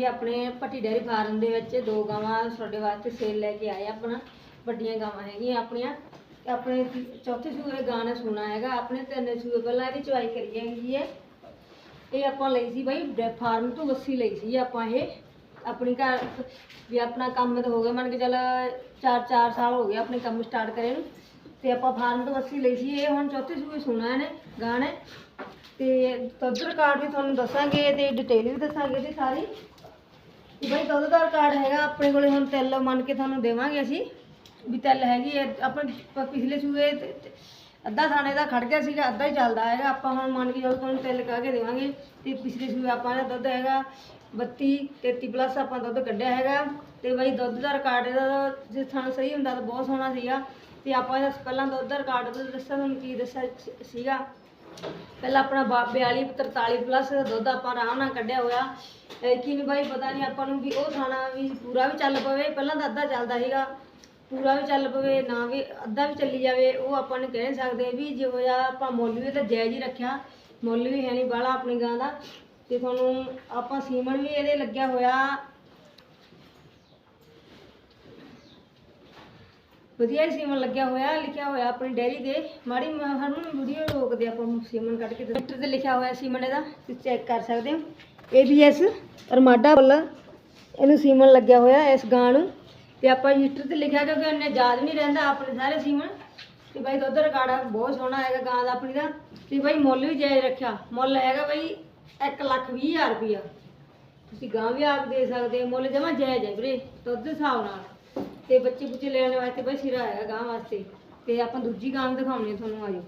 ਇਹ ਆਪਣੇ ਪੱਟੀ dairy farm ਦੇ ਵਿੱਚ ਦੋ ਗਾਵਾਂ ਤੁਹਾਡੇ ਵਾਸਤੇ ਸੇਲ ਲੈ ਕੇ ਆਏ ਆਪਣਾ, ਵੱਡੀਆਂ ਗਾਵਾਂ ਹੈਗੀਆਂ ਆਪਣੀਆਂ। ਆਪਣੇ ਚੌਥੇ ਸੂਏ ਗਾਂ ਨੇ ਸੁਣਾ ਹੈਗਾ, ਆਪਣੇ ਤਿੰਨ ਸੂਏ ਪਹਿਲਾਂ ਇਹਦੀ ਚੁਆਈ ਕਰੀ ਹੈਗੀ ਹੈ ਇਹ ਆਪਾਂ ਲਈ ਸੀ ਬਾਈ, ਡੇ- ਫਾਰਮ ਤੋਂ ਲੱਸੀ ਲਈ ਸੀ ਆਪਾਂ ਇਹ। ਆਪਣੀ ਘਰ, ਵੀ ਆਪਣਾ ਕੰਮ ਤਾਂ ਹੋ ਗਿਆ, ਮੰਨ ਕੇ ਚੱਲ 4-4 ਸਾਲ ਹੋ ਗਏ ਆਪਣੇ ਕੰਮ ਸਟਾਰਟ ਕਰੇ ਨੂੰ। ਤੇ ਆਪਾਂ ਫਾਰਮ ਤੋਂ ਲੱਸੀ ਲਈ ਸੀ, ਇਹ ਹੁਣ ਚੌਥੇ ਸੂਏ ਸੁਣਾ ਨੇ ਗਾਂ ਨੇ ਤੇ ਦੁੱਧ ਰਿਕਾਰਡ ਵੀ ਤੁਹਾਨੂੰ ਦੱਸਾਂਗੇ, ਤੇ ਡਿਟੇਲ ਵੀ ਦੱਸਾਂਗੇ ਇਹਦੀ ਸਾਰੀ। ਕਿ ਭਾਈ ਦੁੱਧ ਦਾ ਕਾਰਡ ਹੈਗਾ, ਆਪਣੇ ਕੋਲੇ ਹੁਣ ਤਿਲ ਮੰਨ ਕੇ ਤੁਹਾਨੂੰ ਦੇਵਾਂਗੇ ਅਸੀਂ, ਵੀ ਤਿਲ ਹੈਗੀ ਹੈ ਆਪਣੇ ਪ- ਪਿਛਲੇ ਸੂਏ ਤੇ- ਤੇ ਅੱਧਾ ਥਾਣੇ ਦਾ ਖੜ ਗਿਆ ਸੀਗਾ, ਅੱਧਾ ਹੀ ਚੱਲਦਾ ਹੈਗਾ, ਆਪਾਂ ਹੁਣ ਮੰਨ ਕੇ ਜਦੋਂ ਤੁਹਾਨੂੰ ਤਿਲ ਕਾ ਕੇ ਦੇਵਾਂਗੇ, ਤੇ ਪਿਛਲੇ ਸੂਏ ਆਪਾਂ ਦਾ ਦੁੱਧ ਹੈਗਾ 32 33 ਪਲੱਸ ਆਪਾਂ ਦੁੱਧ ਕੱਢਿਆ ਹੈਗਾ, ਤੇ ਬਈ ਦੁੱਧ ਦਾ ਰਿਕਾਰਡ ਇਹਦਾ ਜੇ ਸਾਨੂੰ ਸਹੀ ਹੁੰਦਾ ਤਾਂ ਬਹੁਤ ਸੋਹਣਾ ਸੀਗਾ, ਤੇ ਆਪਾਂ ਇਹਦਾ ਪਹਿਲਾਂ ਦੁੱਧ ਦਾ ਰਿਕਾਰਡ ਦਾ ਦੱਸਿਆ ਤੁਹਾਨੂੰ ਕੀ ਦੱਸਿਆ ਸੀ- ਸੀਗਾ। ਪਹਿਲਾਂ ਆਪਣਾ ਬਾ- 42 43 ਪਲੱਸ ਦੁੱਧ ਆਪਾਂ ਆਰਾਮ ਨਾਲ ਕੱਢਿਆ ਹੋਇਆ। ਲੇਕਿਨ ਬਾਈ ਪਤਾ ਨਹੀਂ ਆਪਾਂ ਨੂੰ ਵੀ ਉਹ ਖਾਣਾ ਵੀ ਪੂਰਾ ਵੀ ਚੱਲ ਪਵੇ। ਪਹਿਲਾਂ ਤਾਂ ਅੱਧਾ ਚੱਲਦਾ ਸੀਗਾ, ਪੂਰਾ ਵੀ ਚੱਲ ਪਵੇ, ਨਾ ਵੀ ਅੱਧਾ ਵੀ ਚੱਲੀ ਜਾਵੇ, ਉਹ ਆਪਾਂ ਨੂੰ ਕਹਿ ਨਹੀਂ ਸਕਦੇ ਵੀ ਜਿਹੋ ਜਿਹਾ ਆਪਾਂ ਮੁੱਲ ਵੀ ਤਾਂ ਜਾਇਜ਼ ਹੀ ਰੱਖਿਆ। ਮੁੱਲ ਵੀ ਹੈ ਨਹੀਂ ਬਾਹਲਾ ਆਪਣੀ ਗਾਂ ਦਾ। ਤੇ ਤੁਹਾਨੂੰ ਆਪਾਂ ਸੀਮਨ ਵੀ ਇਹਦੇ ਲੱਗਿਆ ਹੋਇਆ ਵਧੀਆ ਹੀ ਸੀਮਨ ਲੱਗਿਆ ਹੋਇਆ, ਲਿਖਿਆ ਹੋਇਆ ਆਪਣੀ ਡੈਰੀ ਦੇ ਮਾੜੀ ਮ- ਸਾਨੂੰ ਵੀਡੀਓ ਰੋਕਦੇ ਆਪਾਂ ਸੀਮਨ ਕੱਢ ਕੇ ਟਰੈਕਟਰ ਤੇ ਲਿਖਿਆ ਹੋਇਆ ਸੀਮਨ ਇਹਦਾ, ਤੁਸੀਂ ਚੈੱਕ ਕਰ ਸਕਦੇ ਹੋ। ABS ਅਰਮਾਡਾ ਵੱਲ, ਇਹਨੂੰ ਸੀਮਨ ਲੱਗਿਆ ਹੋਇਆ, ਇਸ ਗਾਂ ਨੂੰ। ਤੇ ਆਪਾਂ ਰਜਿਸਟਰ ਤੇ ਲਿਖਿਆ ਕਿਉਂਕਿ ਉਹਨੇ ਯਾਦ ਨਹੀਂ ਰਹਿੰਦਾ ਆਪਣੇ ਸਾਰੇ ਸੀਮਨ। ਤੇ ਬਾਈ ਦੁੱਧ ਰਿਕਾਰਡ ਬਹੁਤ ਸੋਹਣਾ ਹੈਗਾ ਗਾਂ ਦਾ ਆਪਣੀ ਦਾ। ਤੇ ਬਾਈ ਮੁੱਲ ਵੀ ਜਾਇਜ਼ ਰੱਖਿਆ। ਮੁੱਲ ਹੈਗਾ ਬਾਈ 1 ਲੱਖ ਵੀਹ ਹਜ਼ਾਰ ਰੁਪਈਆ ਤੁਸੀਂ ਗਾਂ ਵੀ ਆਪ ਦੇ ਸਕਦੇ ਹੋ, ਮੁੱਲ ਜਮਾ ਜਾਇਜ਼ ਹੈ ਵੀਰੇ, ਦੁੱਧ ਦੇ ਹਿਸਾਬ ਨਾਲ। ਤੇ ਬੱਚੇ ਬੁੱਚੇ ਲੈਣ ਵਾਸਤੇ ਬਈ ਸਿਰਾ ਹੈਗਾ ਗਾਂ ਵਾਸਤੇ। ਤੇ ਆਪਾਂ ਦੂਜੀ ਗਾਂ ਵੀ ਦਿਖਾਉਣੀ ਤੁਹਾਨੂੰ ਆਜੋ।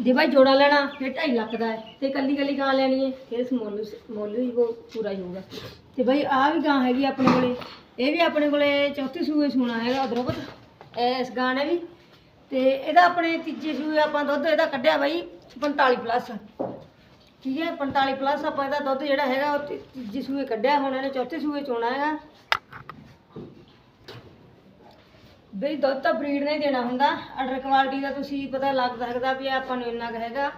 ਜੇ ਭਾਈ ਜੋੜਾ ਲੈਣਾ, ਫਿਰ 2.5 ਲੱਖ ਦਾ ਹੈ। ਤੇ ਕੱਲੀ ਕੱਲੀ ਗਾਂ ਲੈਣੀ ਹੈ, ਫਿਰ ਇਸ ਮੁੱਲ ਮੁੱਲ ਵੀ ਉਹ ਪੂਰਾ ਹੀ ਹੋਊਗਾ। ਤੇ ਭਾਈ ਆਹ ਵੀ ਗਾਂ ਹੈਗੀ ਆਪਣੇ ਕੋਲੇ। ਇਹ ਵੀ ਆਪਣੇ ਕੋਲੇ ਚੌਥੇ ਸੂਏ ਸੂਣਾ ਹੈਗਾ ਦਰੋਬਤ ਇਸ ਗਾਂ ਨੇ ਵੀ। ਤੇ ਇਹਦਾ ਆਪਣੇ ਤੀਜੇ ਸੂਏ ਆਪਾਂ ਦੁੱਧ ਇਹਦਾ ਕੱਢਿਆ ਬਾਈ 45 ਪਲੱਸ ਠੀਕ ਹੈ 45 ਪਲੱਸ ਆਪਾਂ ਇਹਦਾ ਦੁੱਧ ਜਿਹੜਾ ਹੈਗਾ ਉਹ ਤੀ- ਤੀਜੇ ਸੂਏ ਕੱਢਿਆ, ਹੁਣ ਇਹਨੇ ਚੌਥੇ ਸੂਏ ਚੋਣਾ ਹੈਗਾ। ਬਈ ਦੁੱਧ ਤਾਂ ਬਰੀਡ ਨੇ ਦੇਣਾ ਹੁੰਦਾ। ਆਰਡਰ ਕੁਆਲਿਟੀ ਦਾ ਤੁਸੀਂ ਪਤਾ ਲੱਗ ਸਕਦਾ ਵੀ ਆਪਾਂ ਨੂੰ ਇੰਨਾ ਕੁ ਹੈਗਾ।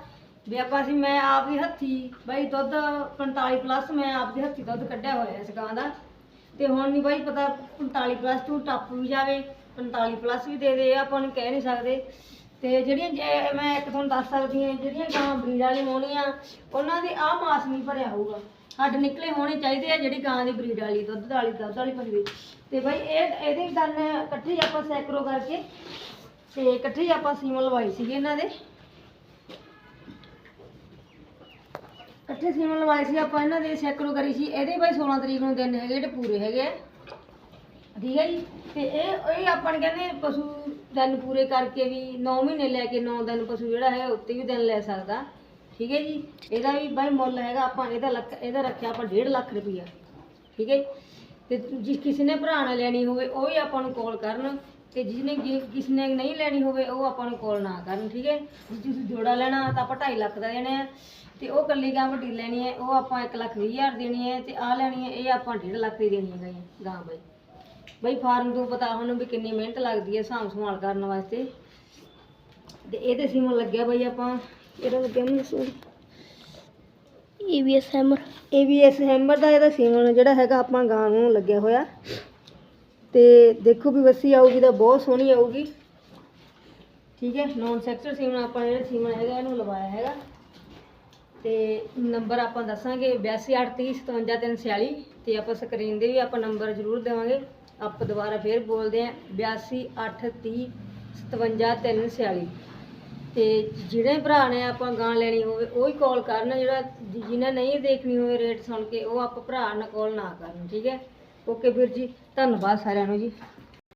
ਵੀ ਆਪਾਂ ਅਸੀਂ, ਮੈਂ ਆਪ ਦੀ ਹੱਥੀ, ਬਈ ਦੁੱਧ 45 ਪਲੱਸ ਮੈਂ ਆਪ ਦੀ ਹੱਥੀ ਦੁੱਧ ਕੱਢਿਆ ਹੋਇਆ ਇਸ ਗਾਂ ਦਾ। ਤੇ ਹੁਣ ਨਹੀਂ ਬਾਈ ਪਤਾ 45 ਪਲੱਸ ਤੋਂ ਟੱਪ ਵੀ ਜਾਵੇ 45 ਪਲੱਸ ਵੀ ਦੇ ਦੇ, ਆਪਾਂ ਨੂੰ ਕਹਿ ਨਹੀਂ ਸਕਦੇ। ਤੇ ਜਿਹੜੀਆਂ ਜੇ ਮੈਂ ਇੱਕ ਤੁਹਾਨੂੰ ਦੱਸ ਸਕਦੀ ਹਾਂ, ਜਿਹੜੀਆਂ ਗਾਂ ਬਰੀਡ ਵਾਲੀ ਹੋਣੀਆਂ ਉਹਨਾਂ ਦੇ ਆਹ ਮਾਸ ਨਹੀਂ ਭਰਿਆ ਹੋਊਗਾ। ਹੱਡ ਨਿਕਲੇ ਹੋਣੇ ਚਾਹੀਦੇ ਆ ਜਿਹੜੀ ਗਾਂ ਦੀ ਬਰੀਡ ਵਾਲੀ, ਦੁੱਧ ਵਾਲੀ ਦੁੱਧ ਵਾਲੀ ਪਸੂ ਤੇ ਬਾਈ ਇਹ, ਇਹਦੇ ਦੰਨ ਇਕੱਠੇ ਹੀ ਆਪਾਂ ਸੈਕਰੋ ਕਰਕੇ, ਤੇ ਇਕੱਠੇ ਹੀ ਆਪਾਂ ਸੀਮ ਲਵਾਈ ਸੀਗੀ ਇਹਨਾਂ ਦੇ। ਇਕੱਠੇ ਸੀਮ ਲਵਾਏ ਸੀ ਆਪਾਂ ਇਹਨਾਂ ਦੇ, ਸੈਕਰੋ ਕਰੀ ਸੀ। ਇਹਦੇ ਬਾਈ 16 ਤਰੀਕ ਨੂੰ ਦਿਨ ਹੈਗੇ, ਜਿਹੜੇ ਪੂਰੇ ਹੈਗੇ ਆ। ਠੀਕ ਹੈ ਜੀ? ਤੇ ਇਹ ਇਹ ਆਪਾਂ ਕਹਿੰਦੇ ਪਸ਼ੂ ਦਿਨ ਪੂਰੇ ਕਰਕੇ ਵੀ 9 ਮਹੀਨੇ ਲੈ ਕੇ 9 ਦਿਨ ਪਸ਼ੂ ਜਿਹੜਾ ਹੈ ਉੱਤੇ ਵੀ ਦਿਨ ਲੈ ਸਕਦਾ। ਠੀਕ ਹੈ ਜੀ? ਇਹਦਾ ਵੀ ਬਾਈ ਮੁੱਲ ਹੈਗਾ, ਆਪਾਂ ਇਹਦਾ ਲੱਖ, ਇਹਦਾ ਰੱਖਿਆ ਆਪਾਂ 1.5 ਲੱਖ ਰੁਪਈਆ। ਠੀਕ ਹੈ? ਜੀ। ਤੇ ਜਿਸ ਕਿਸੇ ਨੇ ਭਰਾ ਨਾਲ ਲੈਣੀ ਹੋਵੇ, ਉਹ ਵੀ ਆਪਾਂ ਨੂੰ ਕਾਲ ਕਰਨ। ਤੇ ਜਿਹਨੇ ਜਿ- ਕਿਸੇ ਨੇ ਨਹੀਂ ਲੈਣੀ ਹੋਵੇ, ਉਹ ਆਪਾਂ ਨੂੰ ਕਾਲ ਨਾ ਕਰਨ। ਠੀਕ ਹੈ? ਜੇ ਤੁਸੀਂ ਜੋੜਾ ਲੈਣਾ, ਤਾਂ ਆਪਾਂ 2.5 ਲੱਖ ਦਾ ਦੇਣਾ ਹੈ। ਤੇ ਉਹ ਕੱਲੀ ਗਾਂ ਵੱਡੀ ਲੈਣੀ ਹੈ, ਉਹ ਆਪਾਂ 1 ਲੱਖ ਵੀਹ ਹਜ਼ਾਰ ਦੇਣੀ ਹੈ। ਤੇ ਆ ਲੈਣੀ ਹੈ, ਇਹ ਆਪਾਂ 1.5 ਲੱਖ ਦੀ ਦੇਣੀ ਹੈ ਗਾਂ ਗਾਂ ਬਾਈ। ਬਈ ਫਾਰਮ ਤੋਂ ਪਤਾ ਹੁਣ ਵੀ ਕਿੰਨੀ ਮਿਹਨਤ ਲੱਗਦੀ ਹੈ ਸਾਂਭ ਸੰਭਾਲ ਕਰਨ ਵਾਸਤੇ। ਤੇ ਇਹਦੇ ਸੀਮਨ ਲੱਗਿਆ ਬਈ ਆਪਾਂ ਇਹਦਾ ਲੱਗਿਆ ਮੈਨੂੰ EBS hammer ABS ਹੈਮਰ ਦਾ ਇਹਦਾ ਸੀਮਨ ਜਿਹੜਾ ਹੈਗਾ ਆਪਾਂ ਗਾਂ ਨੂੰ ਲੱਗਿਆ ਹੋਇਆ। ਤੇ ਦੇਖੋ ਵੀ ਵੱਸੀ ਆਊਗੀ ਤਾਂ ਬਹੁਤ ਸੋਹਣੀ ਆਊਗੀ। ਠੀਕ ਹੈ ਨੌਨ ਸੈਕਟਰ ਸੀਮਨ ਆਪਾਂ ਜਿਹੜਾ ਸੀਮਨ ਹੈਗਾ ਇਹਨੂੰ ਲਵਾਇਆ ਹੈਗਾ। ਤੇ ਨੰਬਰ ਆਪਾਂ ਦੱਸਾਂਗੇ 8283757346 ਤੇ ਆਪਾਂ ਸਕਰੀਨ ਦੇ ਵੀ ਆਪਾਂ ਨੰਬਰ ਜ਼ਰੂਰ ਦੇਵਾਂਗੇ। ਆਪਾਂ ਦੁਬਾਰਾ ਫੇਰ ਬੋਲਦੇ ਆਂ 8283757346 ਤੇ ਜਿਹੜੇ ਭਰਾ ਨੇ ਆਪਾਂ ਗਾਂ ਲੈਣੀ ਹੋਵੇ, ਉਹ ਹੀ ਕਾਲ ਕਰਨ, ਜਿਹੜਾ ਜਿ- ਜਿਹਨੇ ਨਹੀਂ ਦੇਖਣੀ ਹੋਵੇ ਰੇਟ ਸੁਣ ਕੇ, ਉਹ ਆਪਾਂ ਭਰਾ ਨਾਲ ਕਾਲ ਨਾ ਕਰਨ, ਠੀਕ ਹੈ? ਓਕੇ ਵੀਰ ਜੀ, ਧੰਨਵਾਦ ਸਾਰਿਆਂ ਨੂੰ ਜੀ।